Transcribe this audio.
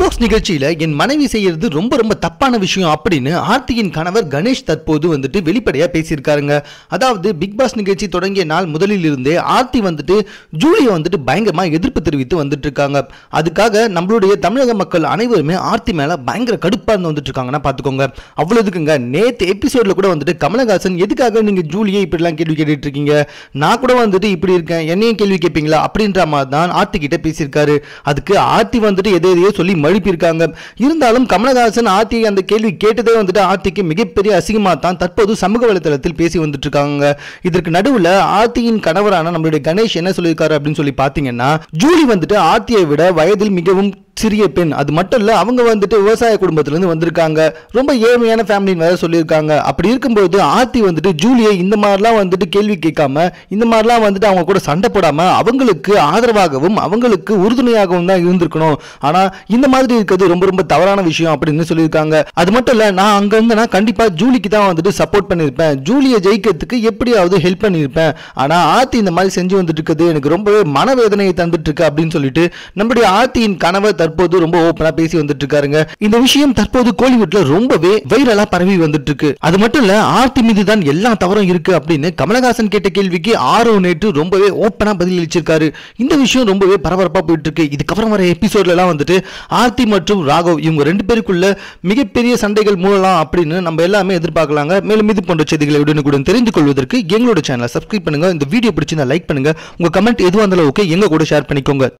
Pass நிகழ்ச்சியில என் மனைவி செய்யறது ரொம்ப ரொம்ப தப்பான விஷயம் அப்படின்னு ஆர்த்தியின் கணவர் கணேஷ் தற்போது வந்துட்டு வெளிப்படையா பேசியிருக்காருங்க. அதாவது பிக் பாஸ் நிகழ்ச்சி தொடங்கிய நாள் முதலில் இருந்தே ஆர்த்தி வந்துட்டு ஜூலியை வந்துட்டு பயங்கரமா எதிர்ப்பு தெரிவித்து வந்துட்டு இருக்காங்க அதுக்காக நம்மளுடைய தமிழக மக்கள் அனைவருமே ஆர்த்தி மேல பயங்கர கடுப்பா இருந்து வந்துட்டு இருக்காங்கன்னா பாத்துக்கோங்க அவ்வளவுக்குங்க நேத்து எபிசோட்ல கூட வந்துட்டு கமலஹாசன் எதுக்காக நீங்க ஜூலியை இப்படிலாம் கேள்வி கேட்டுட்டு இருக்கீங்க நான் கூட வந்துட்டு இப்படி இருக்கேன். என்னையும் கேள்வி கேட்பீங்களா அப்படின்ற மாதிரி தான் ஆர்த்தி கிட்ட பேசியிருக்காரு. அதுக்கு ஆர்த்தி வந்துட்டு எதை எதையோ சொல்லி எழுப்பியிருக்காங்க. இருந்தாலும் கமலஹாசன் ஆர்த்தியை அந்த கேள்வி கேட்டதே வந்துட்டு ஆர்த்திக்கு மிகப்பெரிய அசிங்கமாக தான் தற்போது சமூக வலைதளத்தில் பேசி வந்துட்டு இருக்காங்க இதற்கு நடுவுல ஆர்த்தியின் கணவரான நம்மளுடைய கணேஷ் என்ன சொல்லியிருக்காரு அப்படின்னு சொல்லி பார்த்தீங்கன்னா ஜூலி வந்துட்டு ஆர்த்தியை விட வயதில் மிகவும் சிறிய பெண். அது மட்டும் இல்லை அவங்க வந்துட்டு விவசாய குடும்பத்திலேருந்து வந்திருக்காங்க. ரொம்ப ஏழ்மையான ஃபேமிலின்னு வேற சொல்லியிருக்காங்க. அப்படி இருக்கும்போது ஆர்த்தி வந்துட்டு ஜூலியை இந்த மாதிரிலாம் வந்துட்டு கேள்வி கேட்காம இந்த மாதிரிலாம் வந்துட்டு அவங்க கூட சண்டை போடாமல் அவங்களுக்கு ஆதரவாகவும் அவங்களுக்கு உறுதுணையாகவும் தான் இருந்திருக்கணும். ஆனால் இந்த மாதிரி இருக்கிறது ரொம்ப ரொம்ப தவறான விஷயம் அப்படின்னு சொல்லியிருக்காங்க. அது மட்டும் இல்லை நான் அங்க இருந்தேன்னா கண்டிப்பாக ஜூலிக்கு தான் வந்துட்டு சப்போர்ட் பண்ணியிருப்பேன். ஜூலியை ஜெயிக்கிறதுக்கு எப்படியாவது ஹெல்ப் பண்ணியிருப்பேன். ஆனால் ஆர்த்தி இந்த மாதிரி செஞ்சு வந்துட்டு இருக்குது. எனக்கு ரொம்பவே மனவேதனையை தந்துட்டு இருக்கு அப்படின்னு சொல்லிட்டு நம்முடைய ஆர்த்தியின் கனவை தற்போது ரொம்ப ஓப்பனா பேசி வந்துட்டு இருக்காருங்க இந்த விஷயம் தற்போது கோலிவுட்ல ரொம்பவே வைரலா பரவி வந்துட்டு இருக்கு அது மட்டும் இல்ல ஆர்த்தி மீது தான் எல்லா தவறும் இருக்கு அப்படின்னு கமலஹாசன் கேட்ட கேள்விக்கு ஆரோ நேற்று ரொம்பவே ஓப்பனா பதிலளிச்சிருக்காரு. இந்த விஷயம் ரொம்பவே பரபரப்பா போயிட்டு இருக்கு இதுக்கப்புறம் வர எபிசோட்ல எல்லாம் வந்துட்டு ஆர்த்தி மற்றும் ராகவ் இவங்க ரெண்டு பேருக்குள்ள மிகப்பெரிய சண்டைகள் மூடலாம் அப்படின்னு நம்ம எல்லாமே எதிர்பார்க்கலாங்க. மேலும் இது போன்ற செய்திகளை உடனுக்குடன் தெரிந்து கொள்வதற்கு எங்களோட சேனலை சப்ஸ்கிரைப் பண்ணுங்க. இந்த வீடியோ பிடிச்சிருந்தா லைக் பண்ணுங்க. உங்க கமெண்ட் எதுவாக இருந்தாலும் ஓகே எங்க கூட ஷேர் பண்ணிக்கோங்க.